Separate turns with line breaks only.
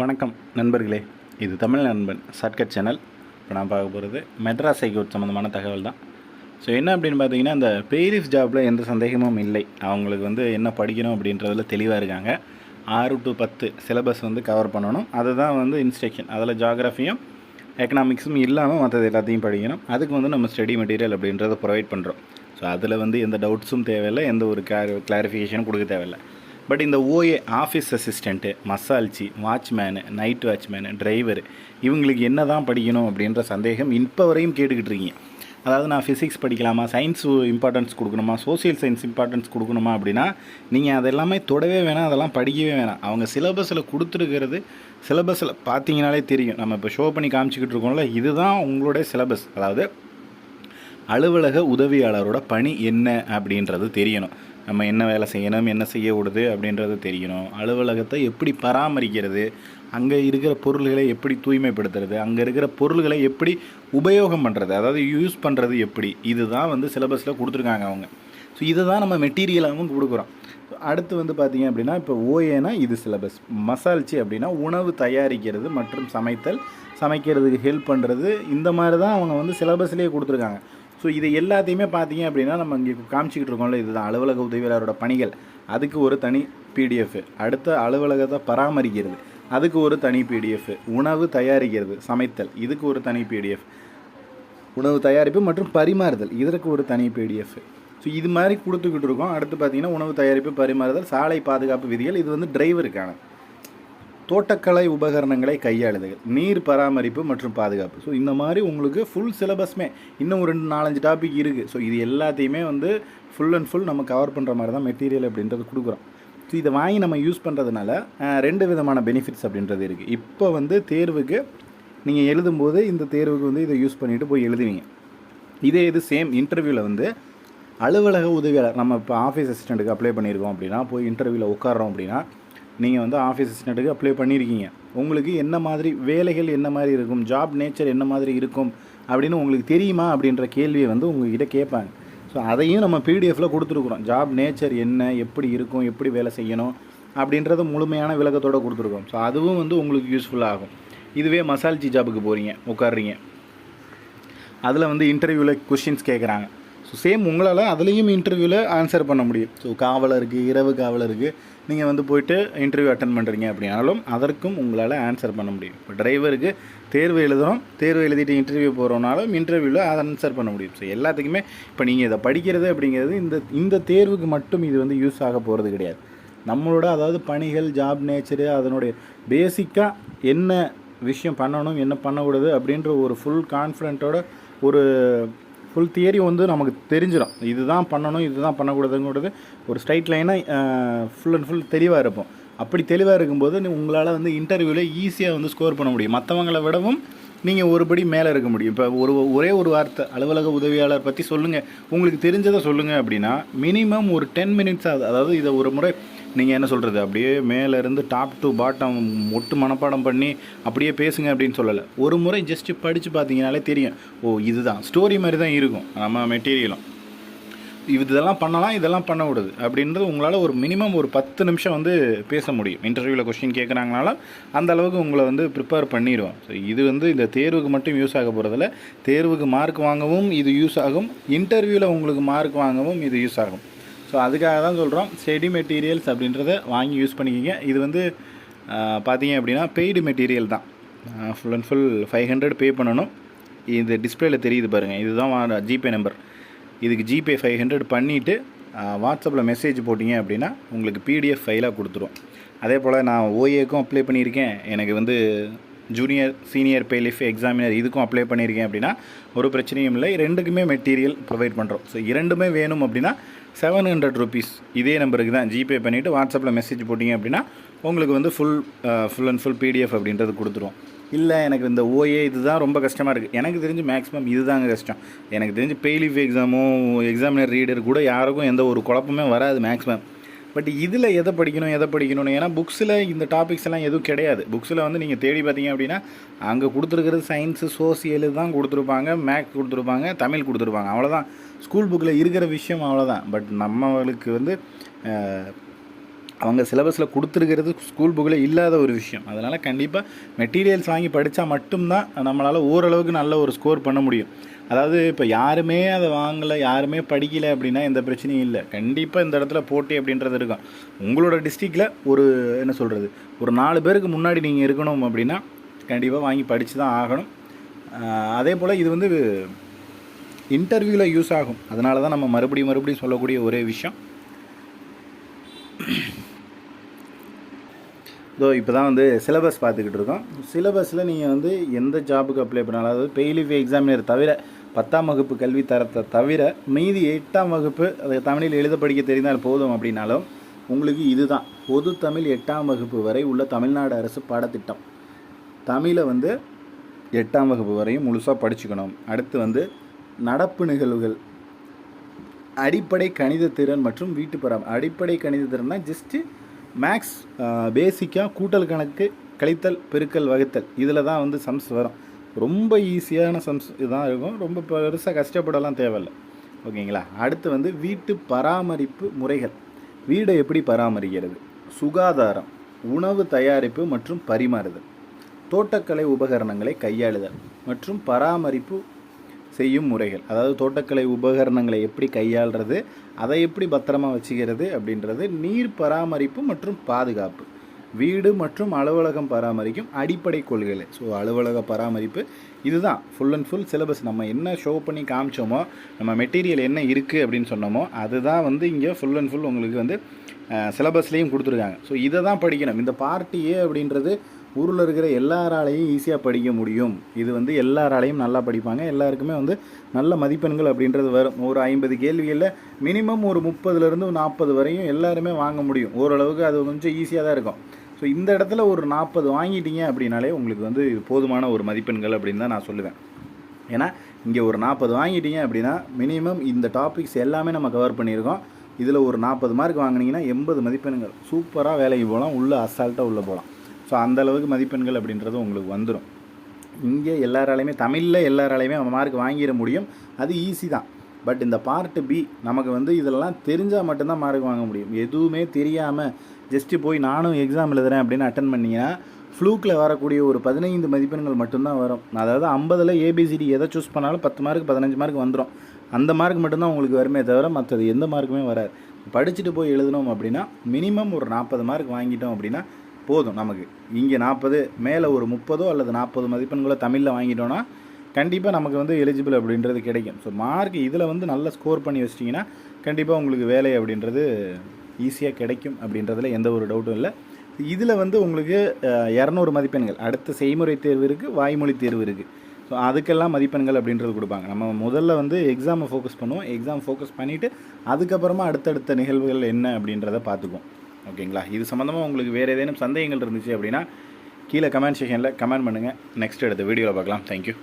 வணக்கம் நண்பர்களே. இது தமிழ் நண்பன் ஷார்ட்கட் சேனல் இப்போ நான் பார்க்க போகிறது மெட்ராஸ் ஹைகோர்ட் சம்மந்தமான தகவல் தான். ஸோ என்ன அப்படின்னு பார்த்தீங்கன்னா இந்த பேரிஸ் ஜாப்பில் எந்த சந்தேகமும் இல்லை. அவங்களுக்கு வந்து என்ன படிக்கணும் அப்படின்றதில் தெளிவாக இருக்காங்க. ஆறு டு பத்து சிலபஸ் வந்து கவர் பண்ணணும். அதுதான் வந்து இன்ஸ்ட்ரக்ஷன் அதில் ஜாகிரஃபியும் எக்கனாமிக்ஸும் இல்லாமல் மற்றது எல்லாத்தையும் படிக்கணும். அதுக்கு வந்து நம்ம ஸ்டடி மெட்டீரியல் அப்படின்றத ப்ரொவைட் பண்ணுறோம் ஸோ அதில் வந்து எந்த டவுட்ஸும் தேவையில்லை. எந்த ஒரு கிளாரிஃபிகேஷனும் கொடுக்க தேவையில்லை. பட் இந்த ஓஏ ஆஃபீஸ் அசிஸ்டண்ட்டு மசால்ச்சி வாட்ச்மேனு நைட் வாட்ச்மேனு டிரைவர் இவங்களுக்கு என்ன தான் படிக்கணும் அப்படின்ற சந்தேகம் இப்போ வரையும் கேட்டுக்கிட்டு இருக்கீங்க. அதாவது நான் ஃபிசிக்ஸ் படிக்கலாமா சயின்ஸ் இம்பார்ட்டன்ஸ் கொடுக்கணுமா சோஷியல் சயின்ஸ் இம்பார்ட்டன்ஸ் கொடுக்கணுமா அப்படின்னா நீங்கள் அதெல்லாமே தொடவே வேணாம் அதெல்லாம் படிக்கவே வேணாம். அவங்க சிலபஸில் கொடுத்துருக்கிறது சிலபஸில் பார்த்தீங்கனாலே தெரியும். நம்ம இப்போ ஷோ பண்ணி காமிச்சிக்கிட்டு இருக்கோம்ல இதுதான் உங்களுடைய சிலபஸ் அதாவது அலுவலக உதவியாளரோட பணி என்ன அப்படின்றது தெரியணும். நம்ம என்ன வேலை செய்யணும் என்ன செய்யக்கூடாது அப்படின்றத அப்படின்றது தெரியணும். அலுவலகத்தை எப்படி பராமரிக்கிறது அங்கே இருக்கிற பொருள்களை எப்படி தூய்மைப்படுத்துறது அங்கே இருக்கிற பொருள்களை எப்படி உபயோகம் பண்ணுறது அதாவது யூஸ் பண்ணுறது எப்படி இதுதான் வந்து சிலபஸில் கொடுத்துருக்காங்க அவங்க. ஸோ இதை தான் நம்ம மெட்டீரியலாகவும் கொடுக்குறோம். அடுத்து வந்து பார்த்தீங்க அப்படின்னா இப்போ ஓஏனா இது சிலபஸ் மசால்ச்சி அப்படின்னா உணவு தயாரிக்கிறது மற்றும் சமைத்தல் சமைக்கிறதுக்கு ஹெல்ப் பண்ணுறது இந்த மாதிரி தான் அவங்க வந்து சிலபஸ்லேயே கொடுத்துருக்காங்க. ஸோ இது எல்லாத்தையுமே பார்த்தீங்க அப்படின்னா நம்ம இங்கே காமிச்சிக்கிட்டு இருக்கோம்ல இதுதான் அலுவலக உதவியாளரோட பணிகள். அதுக்கு ஒரு தனி பிடிஎஃப் அடுத்த அலுவலகத்தை பராமரிக்கிறது. அதுக்கு ஒரு தனி பிடிஎஃப் உணவு தயாரிக்கிறது சமைத்தல். இதுக்கு ஒரு தனி பிடிஎஃப் உணவு தயாரிப்பு மற்றும் பரிமாறுதல். இதற்கு ஒரு தனி பிடிஎஃப் ஸோ இது மாதிரி கொடுத்துக்கிட்டு இருக்கோம். அடுத்து பார்த்தீங்கன்னா உணவு தயாரிப்பு பரிமாறுதல் சாலை பாதுகாப்பு விதிகள். இது வந்து டிரைவருக்கான தோட்டக்கலை உபகரணங்களை கையாளுதல் நீர் பராமரிப்பு மற்றும் பாதுகாப்பு. ஸோ இந்த மாதிரி உங்களுக்கு ஃபுல் சிலபஸ்மே இன்னும் ஒரு ரெண்டு நாலஞ்சு டாபிக் இருக்குது ஸோ இது எல்லாத்தையுமே வந்து ஃபுல் அண்ட் ஃபுல் நம்ம கவர் பண்ணுற மாதிரி தான் மெட்டீரியல் அப்படின்றது கொடுக்குறோம். ஸோ இதை வாங்கி நம்ம யூஸ் பண்ணுறதுனால ரெண்டு விதமான பெனிஃபிட்ஸ் அப்படின்றது இருக்குது இப்போ வந்து தேர்வுக்கு நீங்கள் எழுதும்போது இந்த தேர்வுக்கு வந்து இதை யூஸ் பண்ணிவிட்டு போய் எழுதுவீங்க. இதே இது சேம் இன்டர்வியூவில் வந்து அலுவலக உதவியாளர் நம்ம இப்போ ஆஃபீஸ் அசிஸ்டண்ட்டுக்கு அப்ளை பண்ணியிருக்கோம் அப்படின்னா போய் இன்டர்வியூவில் உட்காரோம் அப்படின்னா நீங்கள் வந்து ஆஃபீஸ் அசிஸ்டண்ட்டுக்கு அப்ளை பண்ணியிருக்கீங்க உங்களுக்கு என்ன மாதிரி வேலைகள் என்ன மாதிரி இருக்கும்? ஜாப் நேச்சர் என்ன மாதிரி இருக்கும்? அப்படின்னு உங்களுக்கு தெரியுமா? அப்படின்ற கேள்வியை வந்து உங்ககிட்ட கேட்பாங்க. ஸோ அதையும் நம்ம பிடிஎஃப்பில் கொடுத்துருக்குறோம். ஜாப் நேச்சர் என்ன? எப்படி இருக்கும்? எப்படி வேலை செய்யணும்? அப்படின்றத முழுமையான விளக்கத்தோடு கொடுத்துருக்கோம். ஸோ அதுவும் வந்து உங்களுக்கு யூஸ்ஃபுல்லாக ஆகும். இதுவே மசால்ஜி ஜாபுக்கு போகிறீங்க உட்காடுறீங்க அதில் வந்து இன்டர்வியூவில் கொஷின்ஸ் கேட்குறாங்க ஸோ சேம் உங்களால் அதுலேயும் இன்டர்வியூவில் ஆன்சர் பண்ண முடியும். ஸோ காவலருக்கு இரவு காவலருக்கு நீங்கள் வந்து போயிட்டு இன்டர்வியூ அட்டன் பண்ணுறீங்க அப்படின்னாலும் அதற்கும் உங்களால் ஆன்சர் பண்ண முடியும். இப்போ டிரைவருக்கு தேர்வு எழுதுகிறோம் தேர்வு எழுதிட்டு இன்டர்வியூ போகிறோம்னாலும் இன்டர்வியூவில் ஆன்சர் பண்ண முடியும். ஸோ எல்லாத்துக்குமே இப்போ நீங்கள் இதை படிக்கிறது அப்படிங்கிறது இந்த இந்த தேர்வுக்கு மட்டும் இது வந்து யூஸ் ஆக போகிறது கிடையாது. நம்மளோட அதாவது பணிகள் ஜாப் நேச்சரு அதனுடைய பேசிக்காக என்ன விஷயம் பண்ணணும் என்ன பண்ணக்கூடாது அப்படின்ற ஒரு ஃபுல் கான்ஃபிடென்ட்டோட ஒரு ஃபுல் தியரி வந்து நமக்கு தெரிஞ்சிடும் இதுதான் பண்ணணும் இதுதான் பண்ணக்கூடாதுங்கிறது ஒரு ஸ்ட்ரைட் லைனாக ஃபுல் அண்ட் ஃபுல் தெளிவாக இருப்போம். அப்படி தெளிவாக இருக்கும்போது நீ- உங்களால் வந்து இன்டர்வியூவில் ஈஸியாக வந்து ஸ்கோர் பண்ண முடியும். மற்றவங்களை விடவும் நீங்கள் ஒருபடி மேலே இருக்க முடியும். இப்போ ஒரு ஒரே ஒரு வார்த்தை அலுவலக உதவியாளர் பற்றி சொல்லுங்கள் உங்களுக்கு தெரிஞ்சதை சொல்லுங்கள் அப்படின்னா மினிமம் ஒரு டென் மினிட்ஸ் ஆகுது அதாவது இதை ஒரு முறை நீங்கள் என்ன சொல்கிறது அப்படியே மேலேருந்து டாப் டு பாட்டம் ஒட்டு மனப்பாடம் பண்ணி அப்படியே பேசுங்க அப்படின்னு சொல்லலை. ஒரு முறை ஜஸ்ட்டு படித்து பார்த்தீங்கனாலே தெரியும். ஓ இதுதான். ஸ்டோரி மாதிரி தான் இருக்கும். நம்ம மெட்டீரியலும் இது இதெல்லாம் பண்ணலாம் இதெல்லாம் பண்ணக்கூடாது அப்படின்றது உங்களால் ஒரு மினிமம் ஒரு பத்து நிமிஷம் வந்து பேச முடியும். இன்டர்வியூவில் கொஸ்டின் கேட்குறாங்கனாலும் அந்த அளவுக்கு உங்களை வந்து ப்ரிப்பேர் பண்ணிடுவோம். ஸோ இது வந்து இந்த தேர்வுக்கு மட்டும் யூஸ் ஆக போகிறதில்ல தேர்வுக்கு மார்க் வாங்கவும் இது யூஸ் ஆகும். இன்டர்வியூவில் உங்களுக்கு மார்க் வாங்கவும் இது யூஸ் ஆகும். ஸோ அதுக்காக தான் சொல்கிறோம் செடி மெட்டீரியல்ஸ் அப்படின்றத வாங்கி யூஸ் பண்ணிக்கிங்க. இது வந்து பார்த்தீங்க அப்படின்னா பெய்டு மெட்டீரியல் தான். Full and full five hundred pay பண்ணணும். இந்த டிஸ்பிளேல தெரியுது பாருங்கள் இதுதான் ஜிபே நம்பர் இதுக்கு ஜிபே ஃபைவ் ஹண்ட்ரட் பண்ணிவிட்டு வாட்ஸ்அப்பில் மெசேஜ் போட்டிங்க அப்படின்னா உங்களுக்கு பிடிஎஃப் ஃபைலாக கொடுத்துரும். அதே போல் நான் ஓஏக்கும் அப்ளை பண்ணியிருக்கேன். எனக்கு வந்து ஜூனியர் சீனியர் பேலிஃப் எக்ஸாமினர் இதுக்கும் அப்ளை பண்ணியிருக்கேன் அப்படின்னா ஒரு பிரச்சனையும் இல்லை. ரெண்டுக்குமே மெட்டீரியல் ப்ரொவைட் பண்ணுறோம் ஸோ இரண்டுமே வேணும் அப்படின்னா செவன் ஹண்ட்ரட் ருபீஸ். இதே நம்பருக்கு தான் ஜிபே பண்ணிவிட்டு வாட்ஸ்அப்பில் மெசேஜ் போட்டிங்க அப்படின்னா உங்களுக்கு வந்து full full and full PDF அப்படின்றது கொடுத்துருவோம் இல்லை எனக்கு இந்த ஓஏ இதுதான் ரொம்ப கஷ்டமாக இருக்குது எனக்கு தெரிஞ்சு மேக்ஸிமம் இதுதாங்க கஷ்டம். எனக்கு தெரிஞ்சு பெய்லிஃப் எக்ஸாமும் எக்ஸாமினர் ரீடர் கூட யாருக்கும் எந்த ஒரு குழப்பமே வராது மேக்ஸிமம் பட் இதில் எதை படிக்கணும் எதை படிக்கணும்னு? ஏன்னா புக்ஸில் இந்த டாபிக்ஸ் எல்லாம் எதுவும் கிடையாது. புக்ஸில் வந்து நீங்கள் தேடி பார்த்தீங்க அப்படின்னா அங்கே கொடுத்துருக்கிறது சயின்ஸு சோசியலு தான் கொடுத்துருப்பாங்க மேக்ஸ் கொடுத்துருப்பாங்க தமிழ் கொடுத்துருப்பாங்க. அவ்வளோதான் ஸ்கூல் புக்கில் இருக்கிற விஷயம் அவ்வளோதான் பட் நம்மளுக்கு வந்து அவங்க சிலபஸில் கொடுத்துருக்கிறது ஸ்கூல் புக்கில் இல்லாத ஒரு விஷயம். அதனால் கண்டிப்பாக மெட்டீரியல்ஸ் வாங்கி படித்தா மட்டும்தான் நம்மளால் ஓரளவுக்கு நல்ல ஒரு ஸ்கோர் பண்ண முடியும். அதாவது இப்போ யாருமே அதை வாங்கலை யாருமே படிக்கலை அப்படின்னா எந்த பிரச்சனையும் இல்லை. கண்டிப்பாக இந்த இடத்துல போட்டி அப்படின்றது இருக்கும். உங்களோட டிஸ்ட்ரிக்டில் ஒரு என்ன சொல்கிறது ஒரு நாலு பேருக்கு முன்னாடி நீங்கள் இருக்கணும் அப்படின்னா கண்டிப்பாக வாங்கி படித்து தான் ஆகணும் அதே போல் இது வந்து இன்டர்வியூவில் யூஸ் ஆகும். அதனால தான் நம்ம மறுபடியும் மறுபடியும் சொல்லக்கூடிய ஒரே விஷயம். இதோ இப்போ தான் வந்து சிலபஸ் பார்த்துக்கிட்டு இருக்கோம். சிலபஸில் நீங்கள் வந்து எந்த ஜாபுக்கு அப்ளை பண்ணாலும் அதாவது பெய்லிஃபி எக்ஸாமினர் தவிர பத்தாம் வகுப்பு கல்வி தரத்தை தவிர மீதி எட்டாம் வகுப்பு அதை தமிழில் எழுத படிக்க தெரிந்தால் போதும் அப்படின்னாலும் உங்களுக்கு இதுதான். பொது தமிழ் எட்டாம் வகுப்பு வரை உள்ள தமிழ்நாடு அரசு பாடத்திட்டம். தமிழை வந்து எட்டாம் வகுப்பு வரையும் முழுசாக படிச்சுக்கணும். அடுத்து வந்து நடப்பு நிகழ்வுகள். அடிப்படை கணித திறன் மற்றும் வீட்டு பராம அடிப்படை கணித திறன்னா ஜஸ்ட்டு மேக்ஸ் பேசிக்காக கூட்டல் கணக்கு கழித்தல் பெருக்கல் வகுத்தல். இதில் தான் வந்து சம்ஸ் வரும். ரொம்ப ஈஸியான சம்ஸ் இதான் இருக்கும். ரொம்ப பெருசாக கஷ்டப்படலாம் தேவையில்லை. ஓகேங்களா? அடுத்து வந்து வீட்டு பராமரிப்பு முறைகள். வீடை எப்படி பராமரிக்கிறது? சுகாதாரம் உணவு தயாரிப்பு மற்றும் பரிமாறுதல். தோட்டக்கலை உபகரணங்களை கையாளுதல் மற்றும் பராமரிப்பு செய்யும் முறைகள். அதாவது தோட்டக்கலை உபகரணங்களை எப்படி கையாளுறது அதை எப்படி பத்திரமா வச்சுக்கிறது அப்படின்றது நீர் பராமரிப்பு மற்றும் பாதுகாப்பு. வீடு மற்றும் அலுவலகம் பராமரிக்கும் அடிப்படை கொள்கைகள். ஸோ அலுவலக பராமரிப்பு இதுதான். ஃபுல் அண்ட் ஃபுல் சிலபஸ் நம்ம என்ன ஷோ பண்ணி காமிச்சோமோ நம்ம மெட்டீரியல் என்ன இருக்குது அப்படின்னு சொன்னோமோ அதுதான் வந்து இங்கே ஃபுல் அண்ட் ஃபுல் உங்களுக்கு வந்து சிலபஸ்லேயும் கொடுத்துருக்காங்க. ஸோ இதை தான் படிக்கணும். இந்த பார்ட்டி ஏ அப்படின்றது ஊரில் இருக்கிற எல்லாராலையும் ஈஸியாக படிக்க முடியும். இது வந்து எல்லாராலையும் நல்லா படிப்பாங்க. எல்லாருக்குமே வந்து நல்ல மதிப்பெண்கள் அப்படின்றது வரும். ஒரு ஐம்பது கேள்விகளில் மினிமம் ஒரு முப்பதுலேருந்து நாற்பது வரையும் எல்லாருமே வாங்க முடியும். ஓரளவுக்கு அது கொஞ்சம் ஈஸியாக தான் இருக்கும். ஸோ இந்த இடத்துல ஒரு நாற்பது வாங்கிட்டீங்க அப்படின்னாலே உங்களுக்கு வந்து போதுமான ஒரு மதிப்பெண்கள் அப்படின்னு தான் நான் சொல்லுவேன். ஏன்னா இங்கே ஒரு நாற்பது வாங்கிட்டீங்க அப்படின்னா மினிமம் இந்த டாபிக்ஸ் எல்லாமே நம்ம கவர் பண்ணியிருக்கோம். இதில் ஒரு நாற்பது மார்க் வாங்கினீங்கன்னா எண்பது மதிப்பெண்கள். சூப்பராக வேலைக்கு போகலாம். உள்ளே அசால்ட்டாக உள்ளே போகலாம். ஸோ அந்தளவுக்கு மதிப்பெண்கள் அப்படின்றது உங்களுக்கு வந்துடும் இங்கே எல்லாராலையுமே தமிழில் எல்லாராலையுமே மார்க் வாங்கிட முடியும். அது ஈஸி தான். பட் இந்த பார்ட் பி நமக்கு வந்து இதெல்லாம் தெரிஞ்சால் மட்டும்தான் மார்க் வாங்க முடியும். எதுவுமே தெரியாமல் ஜஸ்ட்டு போய் நானும் எக்ஸாம் எழுதுறேன் அப்படின்னு அட்டன் பண்ணிங்கன்னா ஃப்ளூக்கில் வரக்கூடிய ஒரு பதினைந்து மதிப்பெண்கள் மட்டும்தான் வரும். அதாவது ஐம்பதில் ஏபிசிடி எதை சூஸ் பண்ணாலும் பத்து மார்க் பதினஞ்சு மார்க் வந்துடும் அந்த மார்க் மட்டும்தான் உங்களுக்கு வருமே தவிர மற்றது எந்த மார்க்குமே வராது. படிச்சுட்டு போய் எழுதினோம் அப்படின்னா மினிமம் ஒரு நாற்பது மார்க் வாங்கிட்டோம் அப்படின்னா போதும் நமக்கு. இங்கே நாற்பது மேலே ஒரு முப்பதோ அல்லது நாற்பது மதிப்பெண்களோ தமிழில் வாங்கிட்டோன்னா கண்டிப்பாக நமக்கு வந்து எலிஜிபிள் அப்படின்றது கிடைக்கும். ஸோ மார்க் இதில் வந்து நல்லா ஸ்கோர் பண்ணி வச்சிட்டிங்கன்னா கண்டிப்பாக உங்களுக்கு வேலை அப்படின்றது ஈஸியாக கிடைக்கும் அப்படின்றதுல எந்த ஒரு டவுட்டும் இல்லை. இதில் வந்து உங்களுக்கு இரநூறு மதிப்பெண்கள். அடுத்த செய்முறை தேர்வு இருக்குது வாய்மொழி தேர்வு இருக்குது ஸோ அதுக்கெல்லாம் மதிப்பெண்கள் அப்படின்றது கொடுப்பாங்க. நம்ம முதல்ல வந்து எக்ஸாமை ஃபோக்கஸ் பண்ணுவோம். எக்ஸாம் ஃபோக்கஸ் பண்ணிவிட்டு அதுக்கப்புறமா அடுத்தடுத்த நிகழ்வுகள் என்ன அப்படின்றத பார்த்துக்குவோம். ஓகேங்களா? இது சம்மந்தமாக உங்களுக்கு வேறு ஏதேனும் சந்தேகங்கள் இருந்துச்சு அப்படின்னா கீழே கமெண்ட் செக்ஷனில் கமெண்ட் பண்ணுங்கள் நெக்ஸ்ட் எடுத்த வீடியோவில் பார்க்கலாம். தேங்க்யூ